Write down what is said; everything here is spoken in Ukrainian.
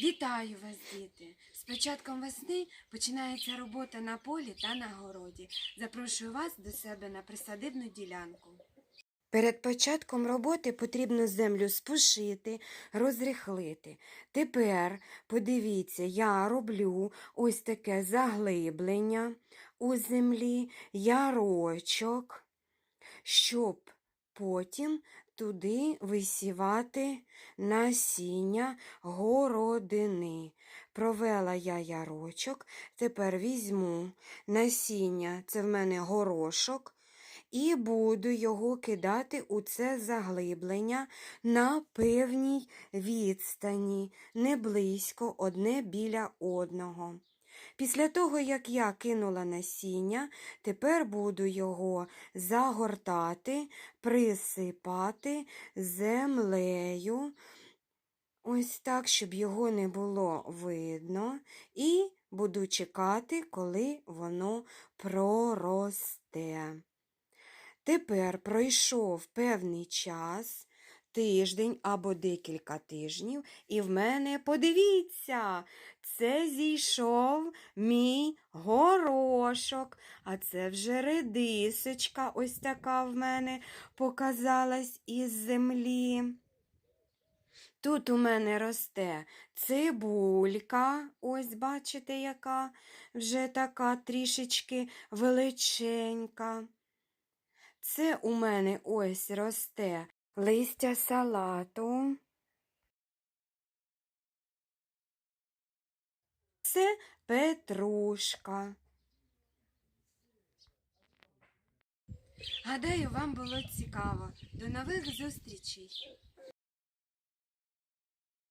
Вітаю вас, діти! З початком весни починається робота на полі та на городі. Запрошую вас до себе на присадибну ділянку. Перед початком роботи потрібно землю спушити, розрихлити. Тепер, подивіться, я роблю ось таке заглиблення у землі, ярочок, щоб потім туди висівати насіння городини. Провела я ярочок, тепер візьму насіння, це в мене горошок, і буду його кидати у це заглиблення на певній відстані, не близько одне біля одного. Після того, як я кинула насіння, тепер буду його загортати, присипати землею, ось так, щоб його не було видно, і буду чекати, коли воно проросте. Тепер пройшов певний час, тиждень або декілька тижнів, і в мене, подивіться, це зійшов мій горошок, а це вже редисочка, ось така в мене показалась із землі. Тут у мене росте цибулька, ось бачите, яка вже така трішечки величенька. Це у мене ось росте листя салату. Це петрушка. Гадаю, вам було цікаво. До нових зустрічей!